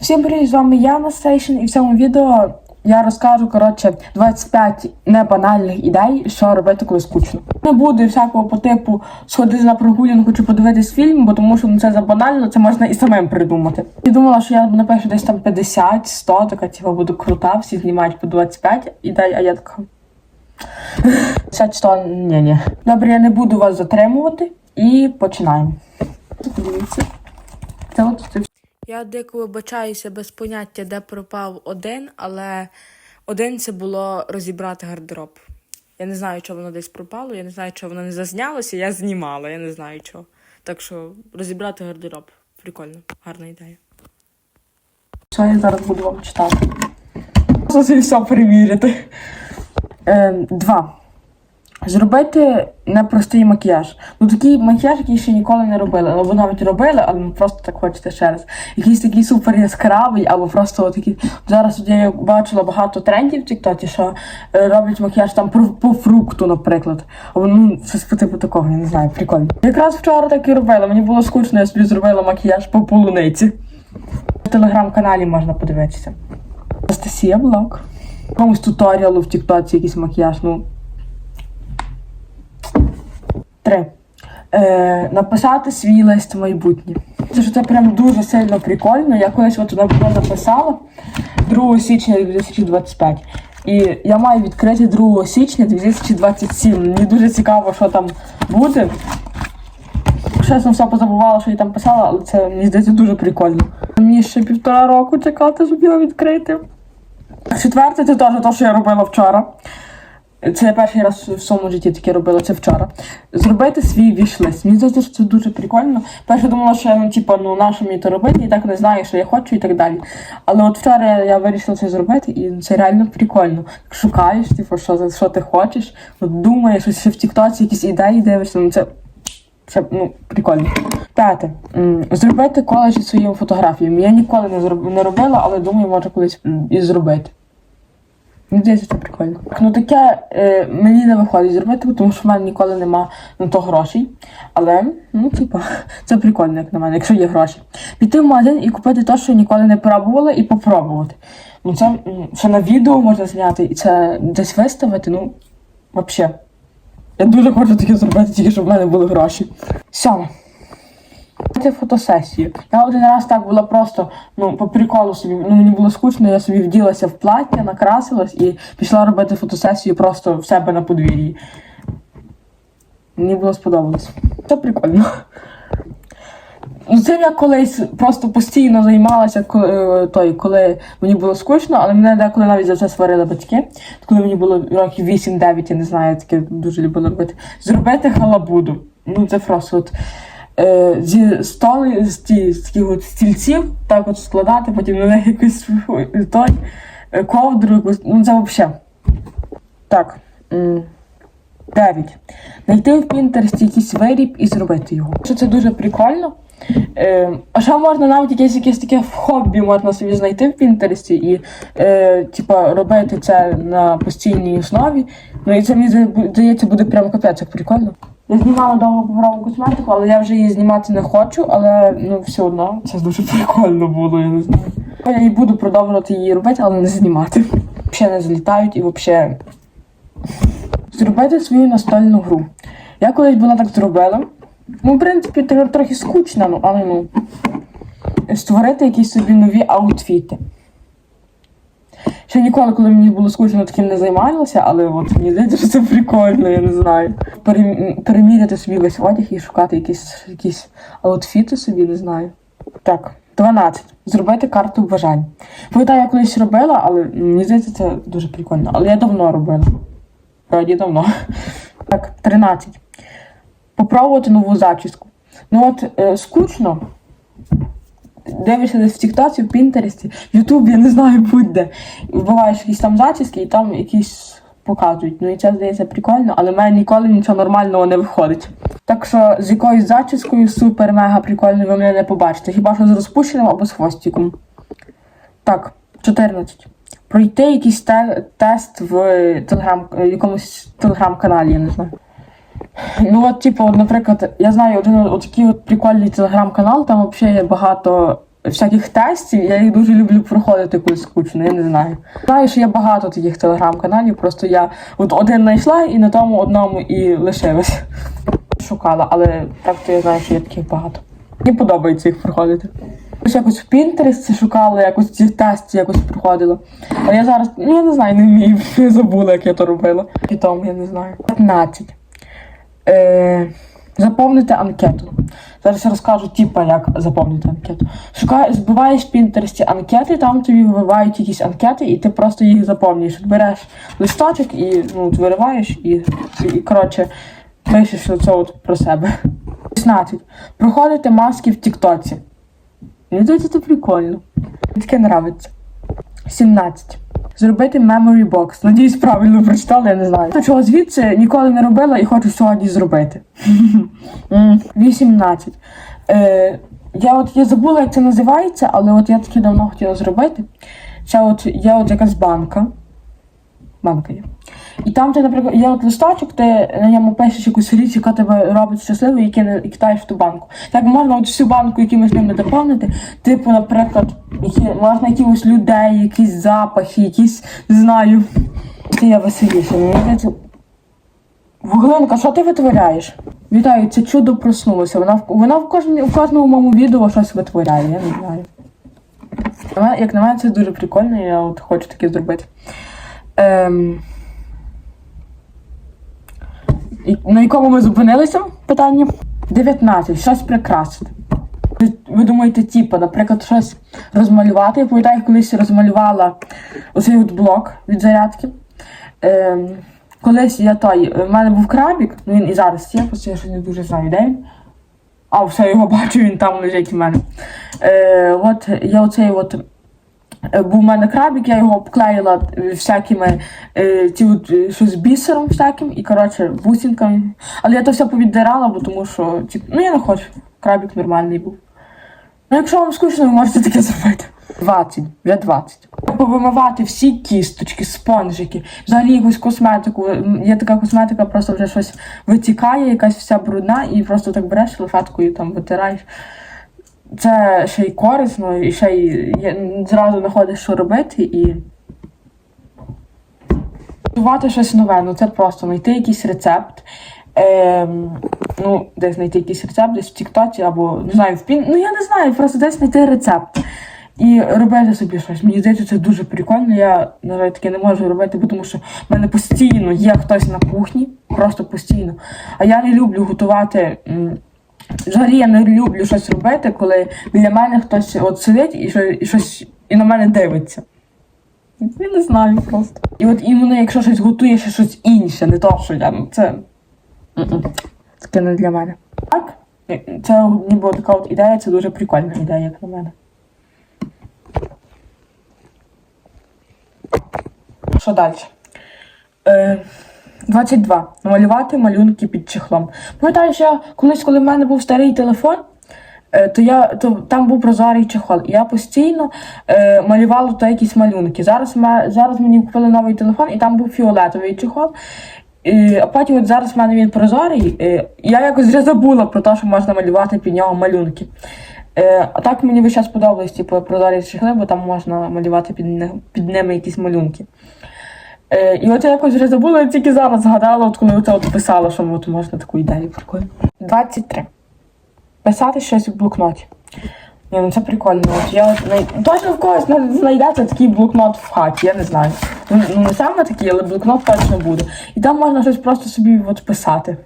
Всім привіт, з вами я Настейшн, і в цьому відео я розкажу коротше 25 небанальних ідей, що робити, коли скучно. Не буде всякого по типу сходити на прогулянку чи подивитись фільм, бо тому що ну, це забанально, це можна і самим придумати. Я думала, що я напишу десь там 50, 100, така типу, буду крута, всі знімають по 25 ідей, а я така. 50, 100, ні, ні. Добре, я не буду вас затримувати і починаємо. Подивіться. Це от це Я дико вибачаюся без поняття, де пропав один, але один це було розібрати гардероб. Я не знаю, чого воно десь пропало, я не знаю, чого воно не зазнялося, я знімала, я не знаю чого. Так що розібрати гардероб. Прикольно, гарна ідея. Що я зараз буду вам читати? Це все перевірити. Е, два. Зробити непростий макіяж. Ну такий макіяж, який ще ніколи не робили. Або навіть робили, але просто так хочете ще раз. Якийсь такий супер яскравий, або просто такий. Зараз я бачила багато трендів в Тіктокі, що е, роблять макіяж там по, фрукту, наприклад. Або ну щось по типу такого, я не знаю, прикольно. Якраз вчора так і робила. Мені було скучно, я собі зробила макіяж по полуниці. В телеграм-каналі можна подивитися. Анастасія Блок. Якомусь туторіалу в Тіктоці якийсь макіяж, ну. Три. Е, написати свій лист в майбутнє. Це що це прям дуже сильно прикольно. Я колись от було написала 2 січня 2025. І я маю відкрити 2 січня 2027. Мені дуже цікаво, що там буде. Чесно, все позабувала, що я там писала, але це мені здається дуже прикольно. Мені ще півтора року чекати, щоб його відкрити. Четверте, це теж те, що я робила вчора. Це я перший раз в своєму житті таке робила, це вчора. Зробити свій вішлист. Мені здається, що це дуже прикольно. Перше думала, що ну, типу, ну, на що мені то робити, і так не знаю, що я хочу і так далі. Але от вчора я вирішила це зробити, і це реально прикольно. Шукаєш, типу, що, що ти хочеш, от думаєш, ось ще в Тіктоці якісь ідеї дивишся, ну це це ну, прикольно. П'яте. Зробити коледж із своїми фотографіями. Я ніколи не, зроб... не робила, але думаю, може колись і зробити. Мені здається, це прикольно. Ну таке е, мені не виходить зробити, тому що в мене ніколи нема на то грошей. Але, ну, типа, це прикольно, як на мене, якщо є гроші. Піти в магазин і купити те, що ніколи не пробувала, і попробувати. Ну, це ще на відео можна зняти, і це десь виставити, ну, взагалі. Я дуже хочу таке зробити, тільки щоб в мене були гроші. Сьоме. Фотосесію. Я один раз так була просто, ну, по приколу собі, ну мені було скучно, я собі вділася в плаття, накрасилась і пішла робити фотосесію просто в себе на подвір'ї. Мені було сподобалось. Це прикольно. Ну, цим я колись просто постійно займалася, коли, е, той, коли мені було скучно, але мене деколи навіть за це сварили батьки. Коли мені було років 8-9, я не знаю, я таке дуже любила робити. Зробити халабуду. Ну, це просто от. Е, зі столи, з, таких от стільців, так от складати, потім на них якусь той, е, ковдру, якусь, ну це взагалі. Так. м, Дев'ять. Знайти в Пінтерсті якийсь виріб і зробити його. Що це дуже прикольно. Е, а ще можна навіть якесь якесь таке хобі можна собі знайти в Пінтерсті і е, типа, робити це на постійній основі. Ну і це мені здається буде прям капець, як прикольно. Я знімала довго паперову косметику, але я вже її знімати не хочу, але ну все одно це дуже прикольно було, я не знаю. Я і буду продовжувати її робити, але не знімати. Взагалі не злітають і взагалі. Зробити свою настольну гру. Я колись була так зробила. Ну, в принципі, трохи скучно, ну, але ну. Створити якісь собі нові аутфіти. Ще ніколи, коли мені було скучно, таким не займалася, але от мені здається, що це прикольно, я не знаю. Переміряти собі весь одяг і шукати якісь, якісь аутфіти собі, не знаю. Так, 12. Зробити карту бажань. Пам'ятаю, я колись робила, але мені здається, це дуже прикольно. Але я давно робила. Справді давно. Так, 13. Попробувати нову зачіску. Ну от е, скучно. Дивишся десь в Тіктоці, в Пінтересті, в Ютубі, я не знаю будь-де. Буваєш якісь там зачіски і там якісь показують. Ну і це здається прикольно, але в мене ніколи нічого нормального не виходить. Так що з якоюсь зачіскою супер-мега прикольною ви мене не побачите. Хіба що з розпущеним або з хвостиком. Так, 14. Пройти якийсь те- тест в телеграм, е, якомусь телеграм-каналі, я не знаю. Ну, от, типу, наприклад, я знаю один от такий от прикольний телеграм-канал, там взагалі є багато всяких тестів, я їх дуже люблю проходити, коли скучно, я не знаю. Знаю, що є багато таких телеграм-каналів, просто я от один знайшла і на тому одному і лишилась. Шукала, але так то я знаю, що є таких багато. Мені подобається їх проходити. Ось якось в Пінтересті шукала, якось ці тести якось проходила. А я зараз, ну я не знаю, не вмію, забула, як я то робила. І тому я не знаю. 15. Е, заповнити анкету. Зараз я розкажу, типа, як заповнити анкету. Шукаєш, збиваєш в Пінтересті анкети, там тобі вибивають якісь анкети, і ти просто їх заповнюєш. Береш листочок і ну, от вириваєш і, і, коротше, пишеш оце от про себе. 16. Проходити маски в Тіктоці. Мені це прикольно. Таке нравиться. 17. Зробити memory box. Надіюсь, правильно прочитала, я не знаю. Чого звідси ніколи не робила і хочу сьогодні зробити. М, 18. Е, я от я забула, як це називається, але от я таки давно хотіла зробити. Це от є от якась банка. Банка є. І там ти, наприклад, є от листочок, ти на ньому пишеш якусь річ, яка тебе робить щасливою, і кидаєш в ту банку. Так можна от всю банку якимось ними доповнити. Типу, наприклад, які, можна якихось людей, якісь запахи, якісь, не знаю. Це я веселіше. Вуглинка, що ти витворяєш? Вітаю, це чудо проснулося. Вона в вона в кожній в кожному моєму відео щось витворяє, я не знаю. Як на мене, це дуже прикольно, я от хочу таке зробити. Ем... На якому ми зупинилися? Питання? 19. Щось прикрасити. Ви- думаєте, типу, наприклад, щось розмалювати. Я пам'ятаю, колись розмалювала оцей от блок від зарядки. Ем, колись я той, в мене був крабік, ну він і зараз є, просто я ще не дуже знаю, де він. А, все, його бачу, він там лежить у мене. Е, от я оцей от був у мене крабік, я його обклеїла е, всякими е, ті от, е, що з бісером всяким і коротше бусинками. Але я то все повіддирала, бо тому що тип, ну я не хочу. Крабік нормальний був. Ну, якщо вам скучно, ви можете таке зробити. 20, вже 20. Повимивати всі кісточки, спонжики, взагалі якусь косметику. Є така косметика, просто вже щось витікає, якась вся брудна, і просто так береш лопаткою там витираєш. Це ще й корисно, і ще й зразу знаходиш, що робити, і готувати щось нове. Ну це просто знайти якийсь рецепт. Ем, ну, десь знайти якийсь рецепт, десь в Тіктоці або не знаю, в Пін. Ну я не знаю, просто десь знайти рецепт. І робити собі щось. Мені здається, це дуже прикольно. Я, на жаль, таке не можу робити, бо тому що в мене постійно є хтось на кухні, просто постійно. А я не люблю готувати. Взагалі я не люблю щось робити, коли біля мене хтось от сидить і, що, і щось і на мене дивиться. Я не знаю просто. І от іменно якщо щось готує ще щось інше, не то, що я. Це. Таке не для мене. Так, це ніби така от ідея, це дуже прикольна ідея, як на мене. Що далі? 22. Намалювати малюнки під чехлом. Пам'ятаю, що колись, коли в мене був старий телефон, е, то я то там був прозорий чехол. Я постійно е, малювала то якісь малюнки. Зараз, зараз мені купили новий телефон, і там був фіолетовий чехол. І, а потім от зараз в мене він прозорий. І я якось вже забула про те, що можна малювати під нього малюнки. Е, а так мені весь час подобались типу, прозорі чехли, бо там можна малювати під, під ними якісь малюнки. Е, і от я якось вже забула, я тільки зараз згадала, от коли це от писала, що от можна таку ідею прикольно. 23. Писати щось в блокноті. Ні, ну це прикольно. От я от най... точно в когось знайдеться такий блокнот в хаті, я не знаю. Ну, ну не саме такий, але блокнот точно буде. І там можна щось просто собі от писати.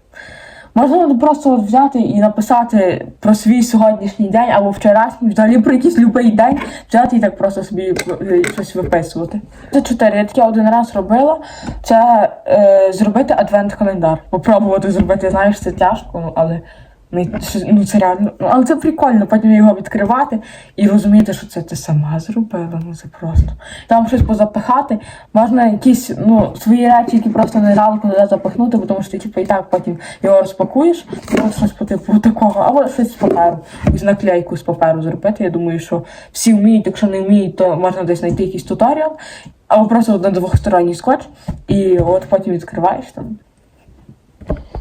Можна просто от взяти і написати про свій сьогоднішній день або вчорашній, взагалі про якийсь любий день, взяти і так просто собі е, щось виписувати. Це чотири. Я таке один раз робила. Це е, зробити адвент-календар. Попробувати зробити, знаєш, це тяжко, ну, але ну, ну це реально. Ну, але це прикольно, потім його відкривати і розуміти, що це ти сама зробила. Ну це просто. Там щось позапихати. Можна якісь ну, свої речі, які просто не жалко туди запихнути, тому що ти типу, і так потім його розпакуєш, і от щось по типу такого, або щось з паперу, якусь наклейку з паперу зробити. Я думаю, що всі вміють, якщо не вміють, то можна десь знайти якийсь туторіал, або просто на двосторонній скотч, і от потім відкриваєш там.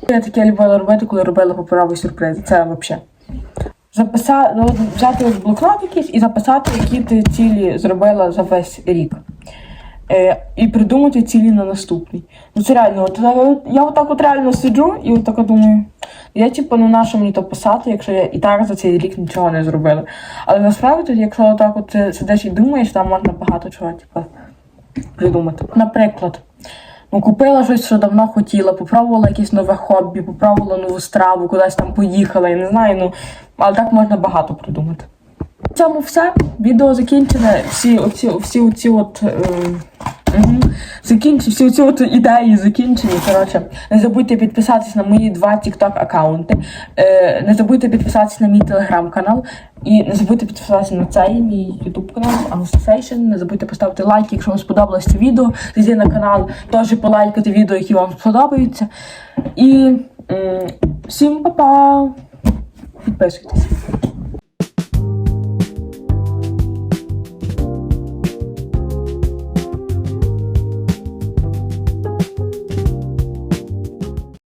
Я таке любила робити, коли робила паперові сюрпризи. Це взагалі. записати, ну, взяти блокнот якийсь і записати, які ти цілі зробила за весь рік. Е, і придумати цілі на наступний. Ну це реально, от, е, я отак от реально сиджу і от так от думаю, я типу, ну на що мені то писати, якщо я і так за цей рік нічого не зробила. Але насправді, якщо отак от сидиш і думаєш, там можна багато чого, типу, придумати. Наприклад, купила щось, що давно хотіла, попробувала якесь нове хобі, попробувала нову страву, кудись там поїхала, я не знаю, ну, але так можна багато придумати. В цьому все. Відео закінчене. Всі оці, всі оці от. Е, угу. Закінч, всі оці от ідеї закінчені. Коротше, не забудьте підписатись на мої два TikTok аккаунти. Е, не забудьте підписатись на мій телеграм-канал. І не забудьте підписатися на цей мій YouTube канал Anustation. Не забудьте поставити лайк, якщо вам сподобалось це відео. Зайти на канал, теж полайкати відео, які вам сподобаються. І м, всім па-па! Підписуйтесь.